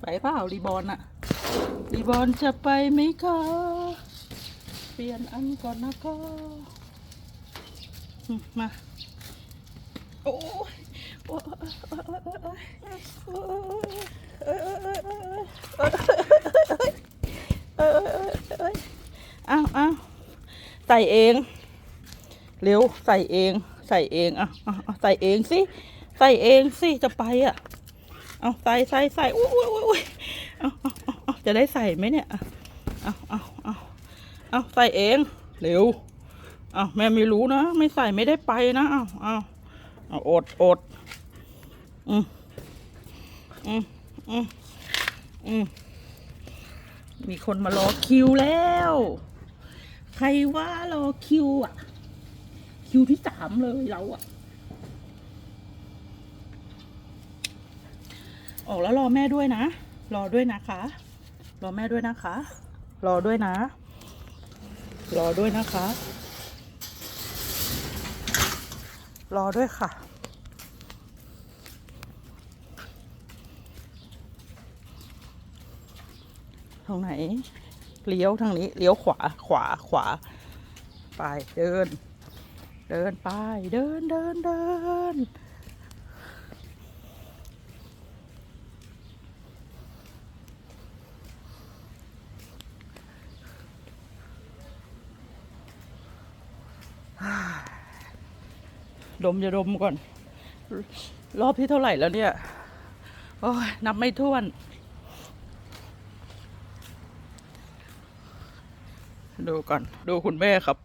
ไปเปล่ารีบอนอะรีบอลจะไปไหมคะเปลี่ยนอันก่อนนะก็มาโอ้ยโอ้ยโอ้ยเออเออเอาเอาใส่เอง เร็วใส่เอง ใส่เองอะใส่เองสิ ใส่เองสิ จะไปอะ เอาใส่ใส่ใส่อุ้ยอุ้ยอุ้ยอุ้ยเอาเอาเอาเอาจะได้ใส่ไหมเนี่ยเอาเอาเอาเอาใส่เองเร็วเอาแม่ไม่รู้นะ ไม่ใส่ไม่ได้ไปนะเอาเอาเอาอดอดอืมอืมอืมอืมมีคนมารอคิวแล้ว ใครว่ารอคิวอะ คิวที่สามเลยเราอะ ออกแล้วรอแม่ด้วยนะ รอด้วยนะคะ รอแม่ด้วยนะคะ รอด้วยนะ รอด้วยนะคะ รอด้วยค่ะทางไหน เลี้ยวทางนี้ เลี้ยวขวา ขวา ขวา ไป เดิน เดินไป เดิน เดิน เดิน ดมจะดมก่อน รอบที่เท่าไหร่แล้วเนี่ย โอ้ยนับไม่ถ้วน ดูก่อน ดูคุณแม่ครับ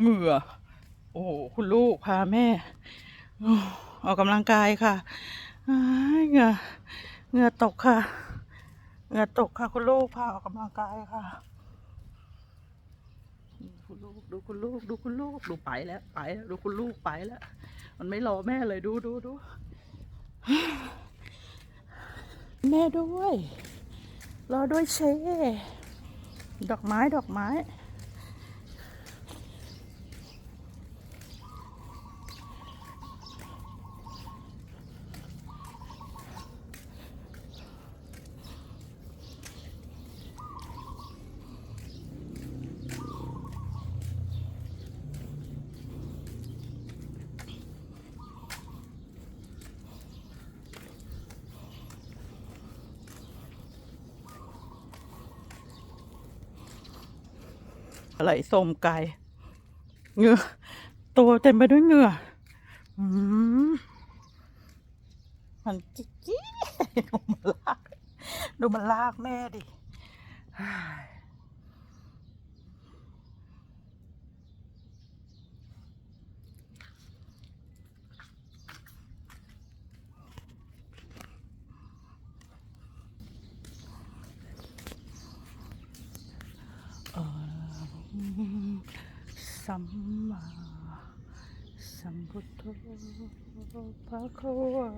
เหงื่อ โอ้โหคุณลูกพาแม่ออกกำลังกายค่ะเหงื่อเหงื่อตกค่ะเหงื่อตกค่ะ คุณลูกพาออกกำลังกายค่ะ คุณลูกดูคุณลูกดูคุณลูกดูไปแล้วไปแล้วดูคุณลูกไปแล้ว มันไม่รอแม่เลยดูดูดูแม่ด้วย รอด้วยเชดอกไม้ดอกไม้ อะไรส้มไก่เหงื่อตัวเต็มไปด้วยเหงื่ออืมมันจิ๊กจี้ดูมันลากดูมันลากแม่ดิเฮ้ย สัมมาสัมพุทโธภะคะวะ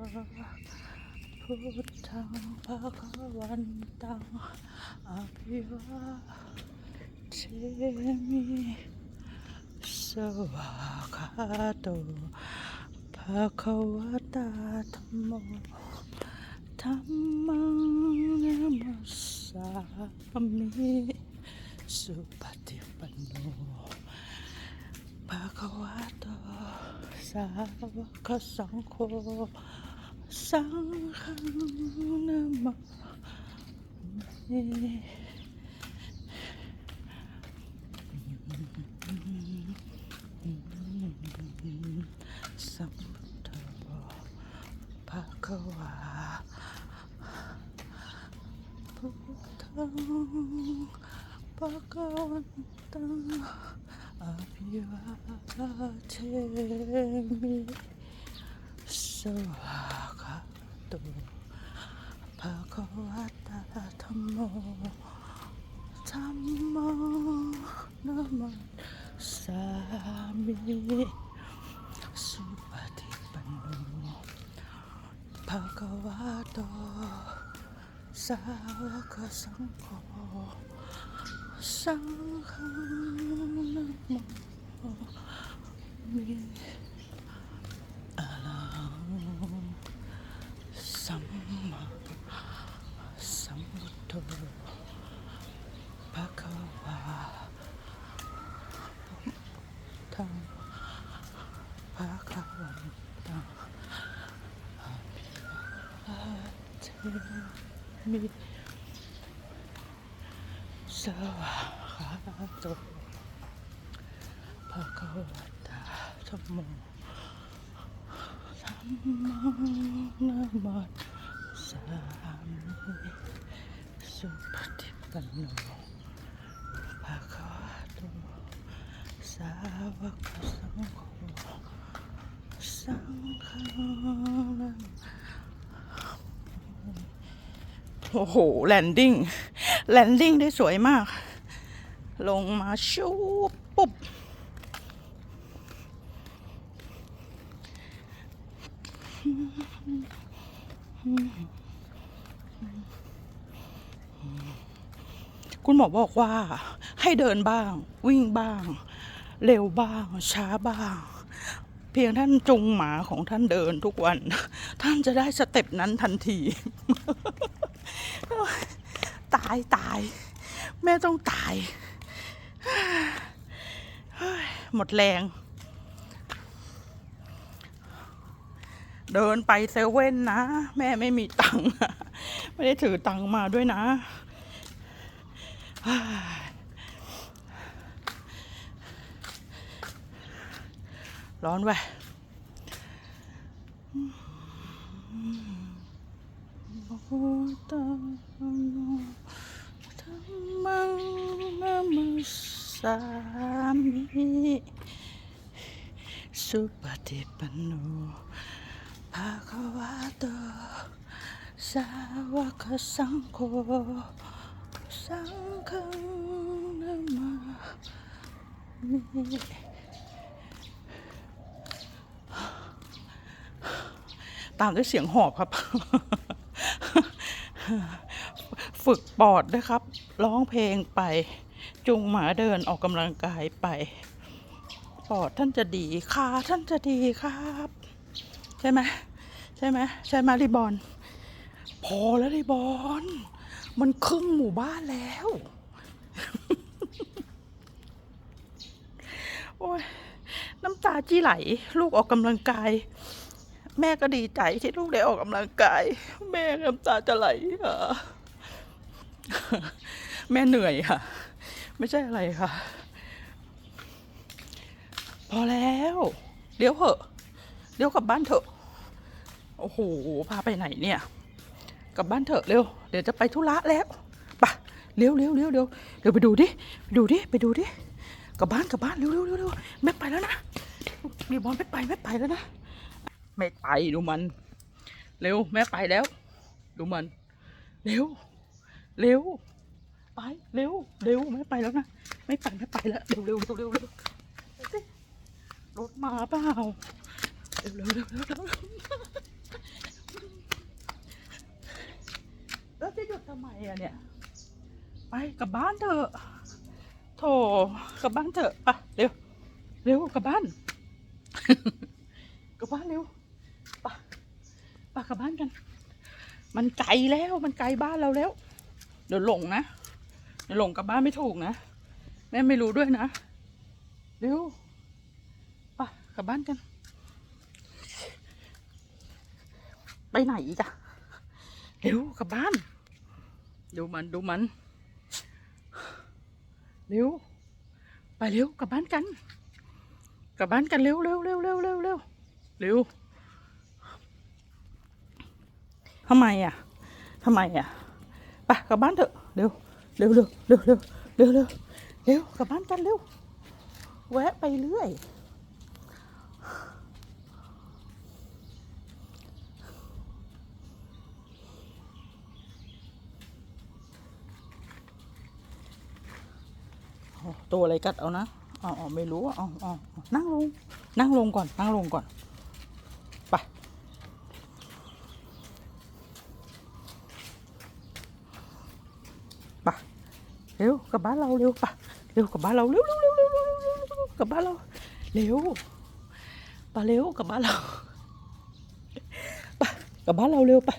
พุทธังภะคะวันตังอภิวาเทมิสวากขาโตภะคะวะโมธัมมังนัมสสามิสุปฏิปันโนภะคะวะโตสาวกสังโฆสังฆังนะมะมิสัมพุทโธภะคะวันตังอภิวาเทมิสวากขาโตภะคะวะตาธัมโมธัมมังนะมัสสามิสุปฏิปันโน ภะคะวะโต สาวกสังโฆสังฆังนะโมมิอะระหังสัมมาสัมมิสวาคาโตภ me along summer samuto pakawa tam pakawa me so hard thầm mồ thầm mong nơ mệt xa mê su bất tiếp cận nổ và khó tu xa và có sống khổ sáng khăn lên โอ้โหแลนดิ้งแลนดิ้งได้สวยมาก ลงมาชูปุ๊บ คุณหมอบอกว่า ให้เดินบ้าง วิ่งบ้าง เร็วบ้าง ช้าบ้าง เพียงท่านจุงหมาของท่านเดินทุกวัน ท่านจะได้สเต็ปนั้นทันที ตายตาย แม่ต้องตาย หมดแรง เดินไปเซเว่นนะ แม่ไม่มีตังค์ไม่ได้ถือตังค์มาด้วยนะ ร้อนไปโอ้ตาโนธรรมังมัสสามิสุปฏิปันโน ภะควะโตสาวกสังโฆสังฆนามามิตามด้วยเสียงหอบครับ ฝึกปอดด้วยครับ ร้องเพลงไปจูงหมาเดินออกกำลังกายไป ปอดท่านจะดีขาท่านจะดีครับ ใช่ไหม ใช่ไหมใช่ไหมริบอลพอแล้วริบอลมันครึ่งหมู่บ้านแล้ว โอ้ยน้ำตาจี้ไหล ลูกออกกำลังกาย แม่ก็ดีใจที่ลูกได้ออกกำลังกาย แม่น้ำตาจะไหลค่ะแม่เหนื่อยค่ะ ไม่ใช่อะไรค่ะ พอแล้ว เดี๋ยวเหอะ เดี๋ยวกลับบ้านเถอะ โอ้โห พาไปไหนเนี่ย กลับบ้านเถอะเร็ว เดี๋ยวจะไปธุระแล้วปะเร็วเร็วเร็วเร็วเร็วไปดูดิไปดูดิไปดูดิ กลับบ้านกลับบ้านเร็วเร็วเร็วเร็วแม่ไปแล้วนะ มีบอลไม่ไปไม่ไปแล้วนะ ไม่ไปดูมัน เร็วแม่ไปแล้ว ดูมัน เร็ว เร็ว ไปเร็วเร็วแม่ไปแล้วนะ ไม่ไปไม่ไปแล้วเร็วเร็วเร็วเร็วเร็วรถมาเปล่าเร็วเร็วเร็วเร็วเร็วแล้วจะหยุดทำไมอะเนี่ย ไปกลับบ้านเถอะโถกลับบ้านเถอะไปเร็ว เร็วกลับบ้านกลับบ้านเร็วไปไปกลับบ้านกัน มันไกลแล้วมันไกลบ้านเราแล้ว เดี๋ยวหลงนะเดี๋ยวหลงกลับบ้านไม่ถูกนะแม่ไม่รู้ด้วยนะเร็วไปกลับบ้านกัน ไปไหนอีกอะเร็วกลับบ้าน ดูมันดูมัน เร็ว ไปเร็วกลับบ้านกัน กลับบ้านกันเร็วเร็วเร็วเร็วเร็วเร็วเร็วทำไมอะทำไมอะไปกลับบ้านเถอะเร็วเร็วเร็วเร็วเร็วเร็วเร็วกลับบ้านกันเร็วแวะไปเรื่อย ตัวอะไรกัดเอานะอ๋อไม่รู้อ๋ออ๋อนั่งลง นั่งลงก่อน นั่งลงก่อน ไป ไป เร็วกับบ้านเราเร็วไปเร็วกับบ้านเราเร็วเร็วเร็วเร็วเร็วกับบ้านเรา เร็วไปเร็วกับบ้านเราไปกับบ้านเราเร็วไป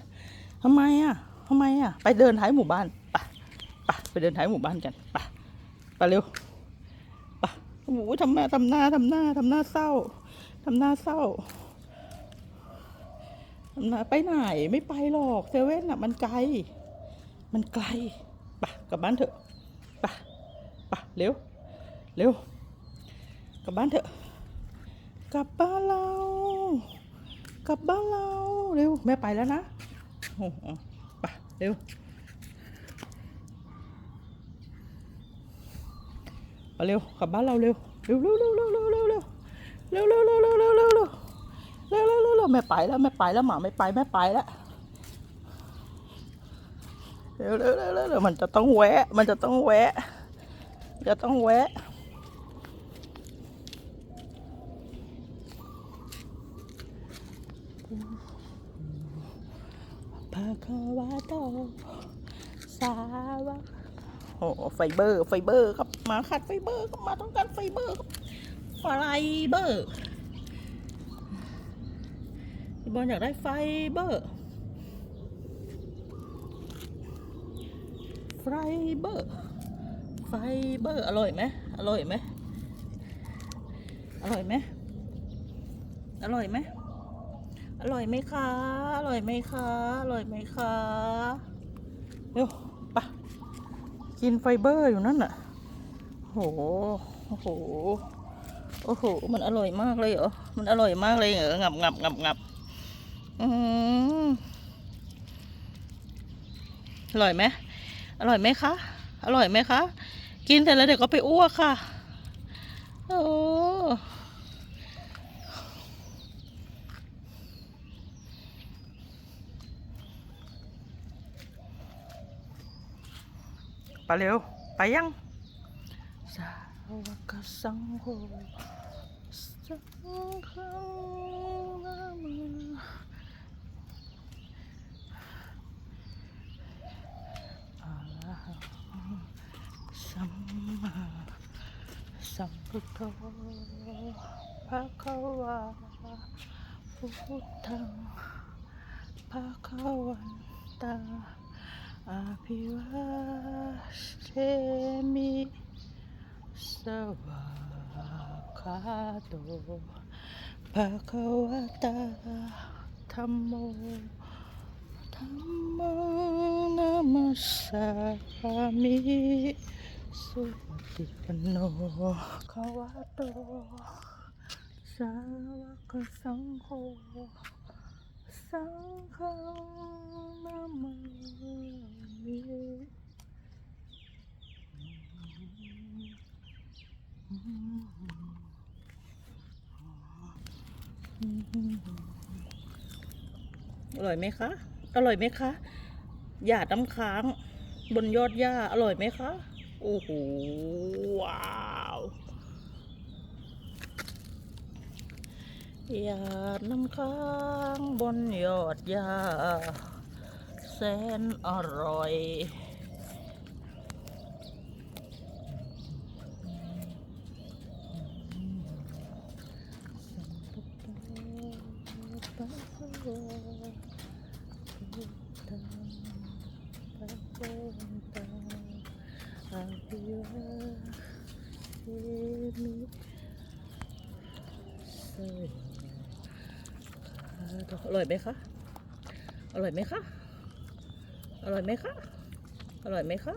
ทำไมอะทำไมอะ ไปเดินท้ายหมู่บ้าน ไป ไป ไปเดินท้ายหมู่บ้านกัน ไป ไปเร็ว โอ้โหทำหน้าทำหน้าทำหน้าทำหน้าเศร้าทำหน้าเศร้ามาไปไหนไม่ไปหรอกเซเว่นอะ มันไกล มันไกลปะกลับบ้านเถอะปะปะเร็วเร็วกลับบ้านเถอะ กลับบ้านเรา กลับบ้านเราเร็วแม่ไปแล้วนะโอ้โหไปะเร็ว เอาเร็วกลับบ้านเราเร็วเร็วเร็วเร็วเร็วเร็วเร็วเร็วเร็วเร็วเร็วเร็วเร็วเร็วเร็วเร็วเร็วเร็วเร็วแม่ไปแล้วแม่ไปแล้วหมาไม่ไปแม่ไปแล้วเร็วเร็วเร็วเร็วมันจะต้องแวะ มันจะต้องแวะ จะต้องแวะภาคาวาโตสาวก โอ้ไฟเบอร์ ไฟเบอร์ครับมาขัดไฟเบอร์ครับมาต้องการไฟเบอร์ครับไฟเบอร์พี่บอลอยากได้ไฟเบอร์ ไฟเบอร์ ไฟเบอร์ อร่อยไหมอร่อยไหมอร่อยไหมอร่อยไหมอร่อยไหมคะ อร่อยไหมคะ อร่อยไหมคะเร็วไป กินไฟเบอร์อยู่นั่นน่ะโหโอ้โห โอ้โห มันอร่อยมากเลยเหรอ มันอร่อยมากเลยเหรอ งับงับงับงับอืมอร่อยไหมอร่อยไหมคะ อร่อยไหมคะ กินแต่แล้วเดี๋ยวก็ไปอ้วกค่ะ โอ้ paliw payang. Sa wakas ang sa sama sambuto pakawa putang pakawanta apiwa semi sawakado pakawata tamo tamo namasami sutipano kawato sawakasangho sangho อร่อยไหมคะ อร่อยไหมคะหยาดน้ำค้าง บนยอดหญ้าอร่อยไหมคะ โอ้โห ว้าวหยาดน้ำค้างบนยอดหญ้าแสนอร่อย อร่อยไหมคะ อร่อย ไหมคะ อร่อยไหมคะ อร่อยไหมคะ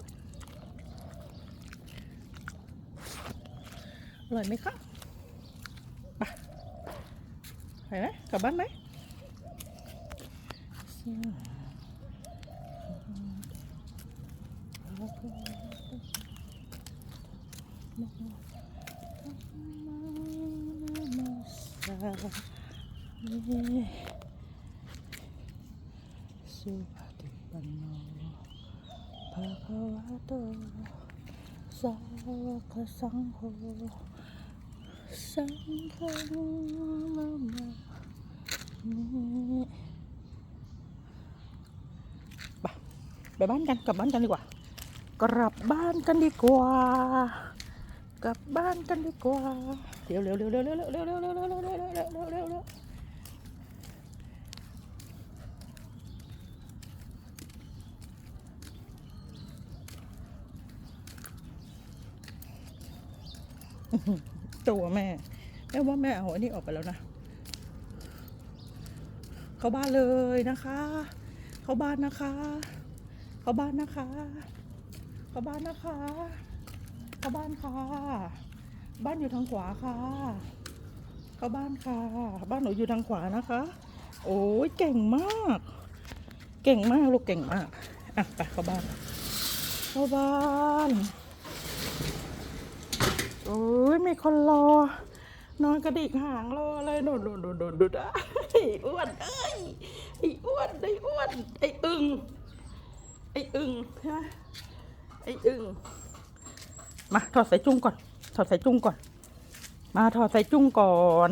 อร่อยไหมคะไปไปไหมกลับบ้านไหม สุปฏิปันโนภะคะวะโตสาวกสังโฆสังฆังนามามิไปไปบ้านกันกลับบ้านกันดีกว่า กลับบ้านกันดีกว่า กลับบ้านกันดีกว่า เร็วเร็วเร็วเร็วเร็วเร็วเร็วเร็วเร็วเร็วเร็วเร็วเร็วเร็วเร็วเร็ว ตัวแม่แม่ว่าแม่เอาอันนี้ออกไปแล้วนะ เข้าบ้านเลยนะคะ เข้าบ้านนะคะ เข้าบ้านนะคะ เข้าบ้านนะคะ เข้าบ้านค่ะ บ้านอยู่ทางขวาค่ะ เข้าบ้านค่ะ บ้านหนูอยู่ทางขวานะคะ โอ้ยเก่งมาก เก่งมากลูกเก่งมาก อะไปเข้าบ้าน เข้าบ้าน อ้ยมีคนรอ นอนกระดิกหางรอเลยโดดโดดโดดโดดโดดไอ้อ้วนเอ้ยไอ้อ้วนไอ้อ้วนไอ้อึงไอ้อึงใช่ไหมไอ้อึงมาถอดสายจุ้งก่อน ถอดสายจุ้งก่อน มาถอดสายจุ้งก่อน